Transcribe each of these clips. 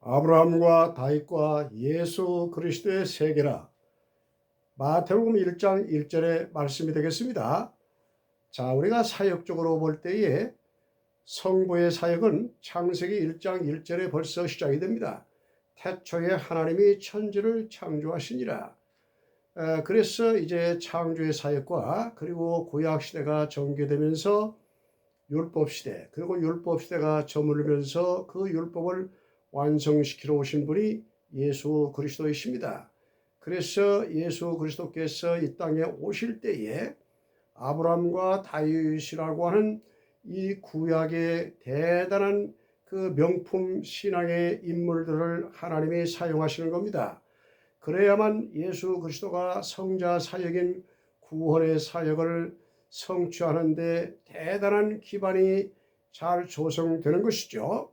아브라함과 다윗과 예수 그리스도의 세계라 마태복음 1장 1절의 말씀이 되겠습니다. 자, 우리가 사역적으로 볼 때에 성부의 사역은 창세기 1장 1절에 벌써 시작이 됩니다. 태초에 하나님이 천지를 창조하시니라. 에, 그래서 이제 창조의 사역과 그리고 구약 시대가 전개되면서 율법 시대 그리고 율법 시대가 저물면서 그 율법을 완성시키러 오신 분이 예수 그리스도이십니다. 그래서 예수 그리스도께서 이 땅에 오실 때에 아브라함과 다윗이라고 하는 이 구약의 대단한 그 명품 신앙의 인물들을 하나님이 사용하시는 겁니다. 그래야만 예수 그리스도가 성자 사역인 구원의 사역을 성취하는데 대단한 기반이 잘 조성되는 것이죠.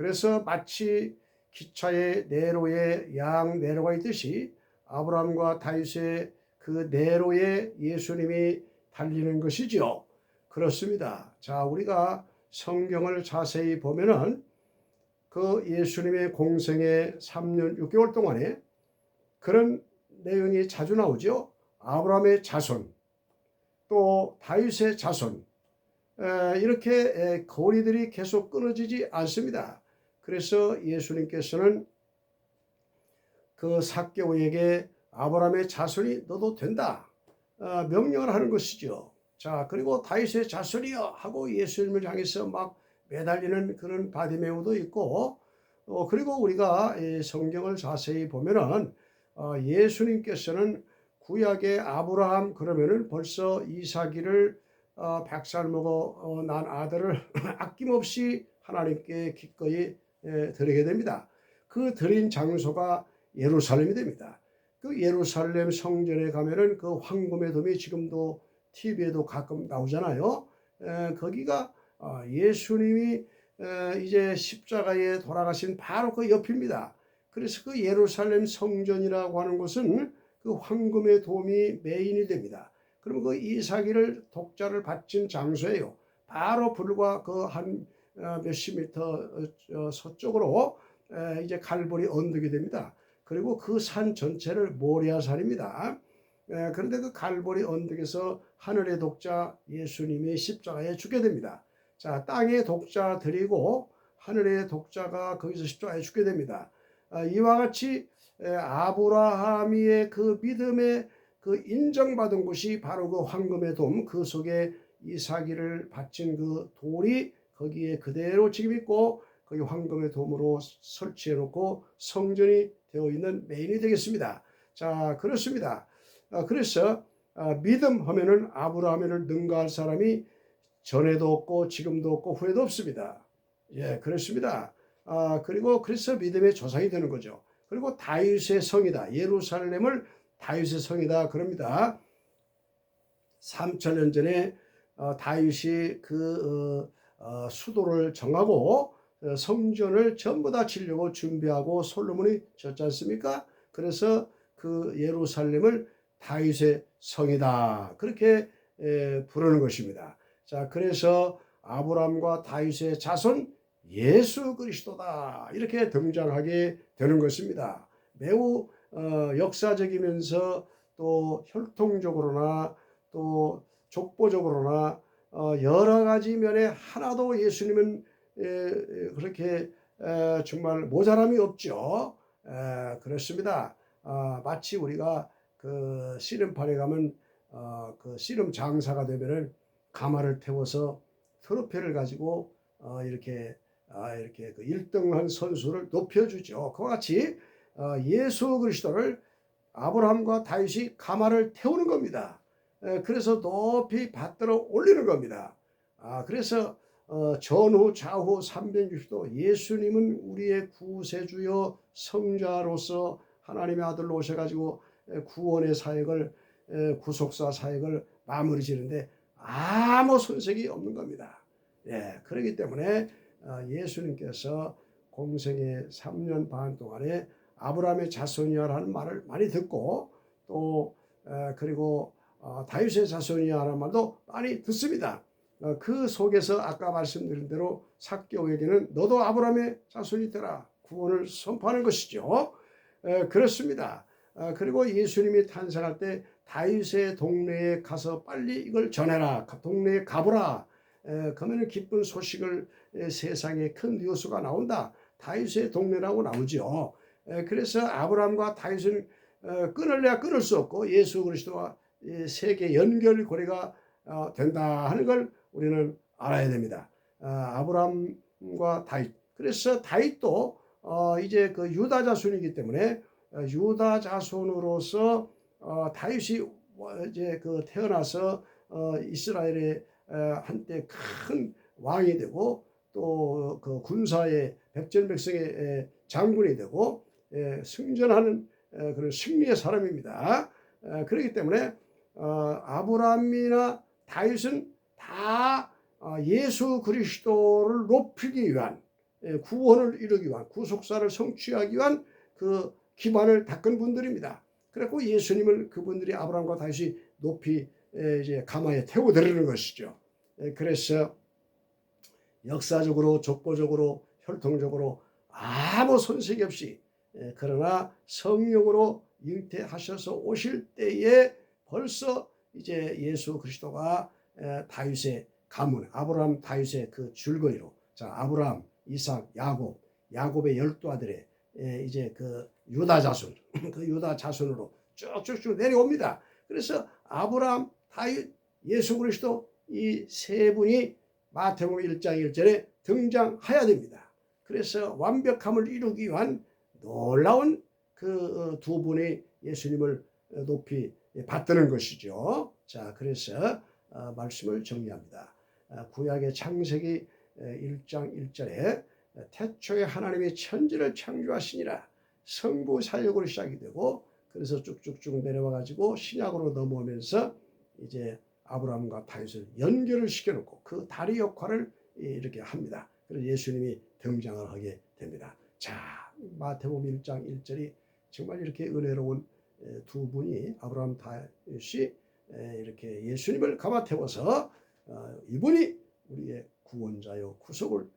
그래서 마치 기차의 내로에 양 내로가 있듯이 아브라함과 다윗의 그 내로에 예수님이 달리는 것이지요. 그렇습니다. 자, 우리가 성경을 자세히 보면은 그 예수님의 공생의 3년 6개월 동안에 그런 내용이 자주 나오죠. 아브라함의 자손, 또 다윗의 자손, 이렇게 거리들이 계속 끊어지지 않습니다. 그래서 예수님께서는 그 사개오에게 아브라함의 자손이 너도 된다 어, 명령을 하는 것이죠. 자 그리고 다윗의 자손이여 하고 예수님을 향해서 막 매달리는 그런 바디메오도 있고 어, 그리고 우리가 성경을 자세히 보면은 어, 예수님께서는 구약의 아브라함 그러면은 벌써 이삭이를 백살 먹어 난 아들을 아낌없이 하나님께 기꺼이 드리게 됩니다. 그 드린 장소가 예루살렘이 됩니다. 그 예루살렘 성전에 가면은 그 황금의 돔이 지금도 TV에도 가끔 나오잖아요. 에, 거기가 어, 예수님이 에, 이제 십자가에 돌아가신 바로 그 옆입니다. 그래서 그 예루살렘 성전이라고 하는 것은 그 황금의 돔이 메인이 됩니다. 그러면 그 이사기를 독자를 바친 장소예요. 바로 불과 그한 어, 몇십 미터 어, 서쪽으로 이제 갈보리 언덕이 됩니다. 그리고 그 산 전체를 모리아산입니다. 그런데 그 갈보리 언덕에서 하늘의 독자 예수님이 십자가에 죽게 됩니다. 자, 땅의 독자 드리고 하늘의 독자가 거기서 십자가에 죽게 됩니다. 아, 이와 같이 아브라함의 그 믿음의 그 인정받은 곳이 바로 그 황금의 돔, 그 속에 이사기를 바친 그 돌이 거기에 그대로 지금 있고 거기 황금의 돔으로 설치해 놓고 성전이 되어 있는 메인이 되겠습니다. 자, 그렇습니다. 아, 그래서 아, 믿음 하면은 아브라함을 능가할 사람이 전에도 없고 지금도 없고 후에도 없습니다. 예, 그렇습니다. 아, 그리고 그래서 믿음의 조상이 되는 거죠. 그리고 다윗의 성이다. 예루살렘을 다윗의 성이다. 그럽니다. 3천년 전에 어, 다윗이 그 어, 어, 수도를 정하고 어, 성전을 전부 다 지려고 준비하고 솔로몬이 졌지 않습니까? 그래서 그 예루살렘을 다윗의 성이다. 그렇게 부르는 것입니다. 자, 그래서 아브라함과 다윗의 자손 예수 그리스도다. 이렇게 등장하게 되는 것입니다. 매우 어, 역사적이면서 또 혈통적으로나 또 족보적으로나 어, 여러 가지 면에 하나도 예수님은 그렇게 정말 모자람이 없죠. 그렇습니다. 아, 마치 우리가 그 씨름판에 가면 어, 그 씨름 장사가 되면은 가마를 태워서 트로피를 가지고 어, 이렇게 아, 이렇게 그 1등한 선수를 높여주죠. 그와 같이 예수 그리스도를 아브라함과 다윗이 가마를 태우는 겁니다. 그래서 높이 받들어 올리는 겁니다. 아, 그래서 어, 전후 좌후 360도 예수님은 우리의 구세주여 성자로서 하나님의 아들로 오셔가지고 구원의 사역을 구속사 사역을 마무리 지는데 아무 손색이 없는 겁니다. 예, 그렇기 때문에 어, 예수님께서 공생의 3년 반 동안에 아브라함의 자손이야라는 말을 많이 듣고 또 그리고 어, 다윗의 자손이야라는 말도 많이 듣습니다. 어, 그 속에서 아까 말씀드린 대로 사개오에게는 너도 아브라함의 자손이 되라 구원을 선포하는 것이죠. 에, 그렇습니다. 아, 그리고 예수님이 탄생할 때 다윗의 동네에 가서 빨리 이걸 전해라. 동네에 가보라. 에, 그러면 기쁜 소식을 에, 세상에 큰 뉴스가 나온다. 다윗의 동네라고 나오죠. 에, 그래서 아브라함과 다윗은 어, 끊을래야 끊을 수 없고 예수 그리스도와 세계 연결고리가 어, 된다 하는 걸 우리는 알아야 됩니다. 아, 아브라함과 다윗. 그래서 다윗도 어, 이제 그 유다 자손이기 때문에 유다 자손으로서 다윗이 이제 그 태어나서 이스라엘의 한때 큰 왕이 되고 또 그 군사의 백전백성의 장군이 되고 승전하는 그런 승리의 사람입니다. 그렇기 때문에 어, 아브라함이나 다윗은 다 어, 예수 그리스도를 높이기 위한 구원을 이루기 위한 구속사를 성취하기 위한 그 기반을 닦은 분들입니다. 그래고 예수님을 그분들이 아브라함과 다윗이 높이 이제 가마에 태워 드리는 것이죠. 그래서 역사적으로 족보적으로 혈통적으로 아무 손색이 없이 그러나 성령으로 잉태하셔서 오실 때에 벌써 이제 예수 그리스도가 다윗의 가문 아브라함 다윗의 그 줄거리로 자 아브라함 이삭 야곱 야곱의 열두 아들의 이제 그 유다 자손 그 유다 자손으로 쭉쭉쭉 내려옵니다. 그래서 아브라함 다윗 예수 그리스도 이 세 분이 마태복음 1장 1절에 등장해야 됩니다. 그래서 완벽함을 이루기 위한 놀라운 그 두 분의 예수님을 높이 받드는 것이죠. 자, 그래서 어, 말씀을 정리합니다. 어, 구약의 창세기 1장 1절에 태초에 하나님이 천지를 창조하시니라 성부 사역으로 시작이 되고 그래서 쭉쭉쭉 내려와 가지고 신약으로 넘어오면서 이제 아브라함과 다윗을 연결을 시켜놓고 그 다리 역할을 이렇게 합니다. 그래서 예수님이 등장을 하게 됩니다. 자, 마태복음 1장 1절이 정말 이렇게 은혜로운 두 분이 아브라함 다윗이 이렇게 예수님을 감아 태워서 어, 이분이 우리의 구원자요 구속을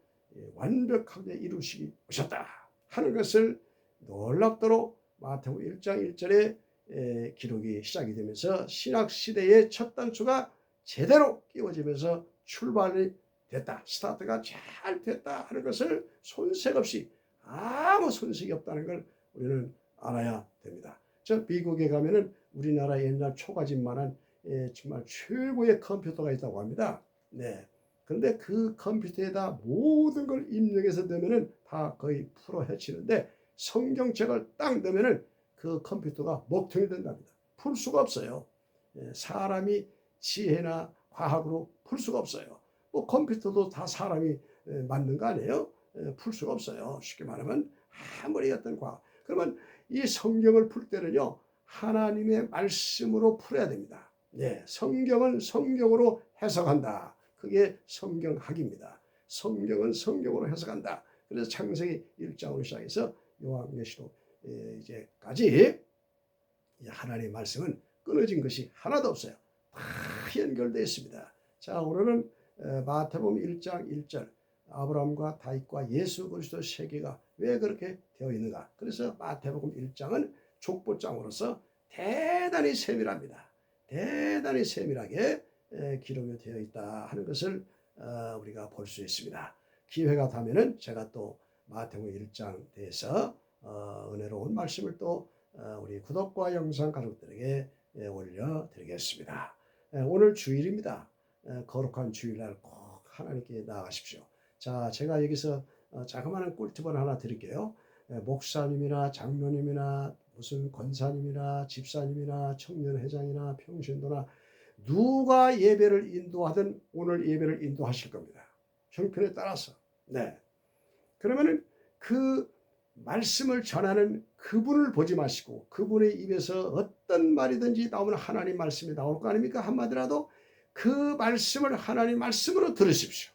완벽하게 이루시기 오셨다 하는 것을 놀랍도록 마태복음 1장 1절에 기록이 시작이 되면서 신학 시대의 첫 단추가 제대로 끼워지면서 출발이 됐다. 스타트가 잘 됐다 하는 것을 손색 없이 아무 손색이 없다는 걸 우리는 알아야 됩니다. 저 미국에 가면은 우리나라 옛날 초가집만한 예, 정말 최고의 컴퓨터가 있다고 합니다. 네. 그런데 그 컴퓨터에다 모든 걸 입력해서 넣으면은 다 거의 풀어 헤치는데 성경책을 딱 넣으면은 그 컴퓨터가 먹통이 된답니다. 풀 수가 없어요. 예, 사람이 지혜나 과학으로 풀 수가 없어요. 뭐 컴퓨터도 다 사람이 예, 만든 거 아니에요? 예, 풀 수가 없어요. 쉽게 말하면 아무리 어떤 과학. 그러면 이 성경을 풀 때는요, 하나님의 말씀으로 풀어야 됩니다. 네, 성경은 성경으로 해석한다. 그게 성경학입니다. 성경은 성경으로 해석한다. 그래서 창세기 1장으로 시작해서 요한계시록 예, 이제까지 하나님의 말씀은 끊어진 것이 하나도 없어요. 다 연결되어 있습니다. 자, 오늘은 마태복음 1장 1절 아브라함과 다윗과 예수 그리스도 세계가 왜 그렇게 되어 있는가? 그래서 마태복음 1장은 족보장으로서 대단히 세밀합니다. 대단히 세밀하게 기록이 되어 있다 하는 것을 어, 우리가 볼 수 있습니다. 기회가 되면은 제가 또 마태복음 1장 대해서 어, 은혜로운 말씀을 또 어, 우리 구독과 영상 가족들에게 올려드리겠습니다. 오늘 주일입니다. 거룩한 주일날 꼭 하나님께 나아가십시오. 자, 제가 여기서 자그마한 꿀팁을 하나 드릴게요. 목사님이나 장로님이나 무슨 권사님이나 집사님이나 청년회장이나 평신도나 누가 예배를 인도하든 오늘 예배를 인도하실 겁니다. 형편에 따라서. 네. 그러면은 그 말씀을 전하는 그분을 보지 마시고 그분의 입에서 어떤 말이든지 나오면 하나님 말씀이 나올 거 아닙니까? 한마디라도 그 말씀을 하나님 말씀으로 들으십시오.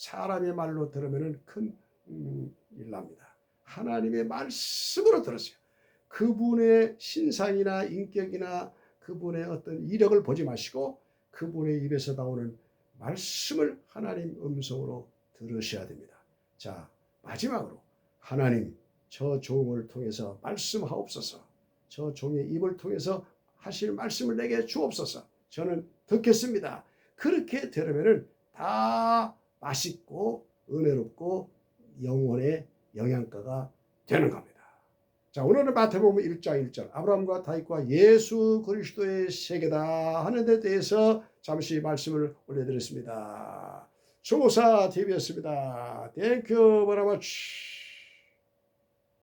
사람의 말로 들으면 큰 음, 일납니다. 하나님의 말씀으로 들으세요. 그분의 신상이나 인격이나 그분의 어떤 이력을 보지 마시고 그분의 입에서 나오는 말씀을 하나님 음성으로 들으셔야 됩니다. 자, 마지막으로 하나님 저 종을 통해서 말씀하옵소서. 저 종의 입을 통해서 하실 말씀을 내게 주옵소서. 저는 듣겠습니다. 그렇게 들으면은 다 맛있고 은혜롭고 영혼의 영양가가 되는 겁니다. 자, 오늘은 마태복음 1장 1절 아브라함과 다윗과 예수 그리스도의 세계다 하는 데 대해서 잠시 말씀을 올려드렸습니다. 조사 TV였습니다. 땡큐 버라마치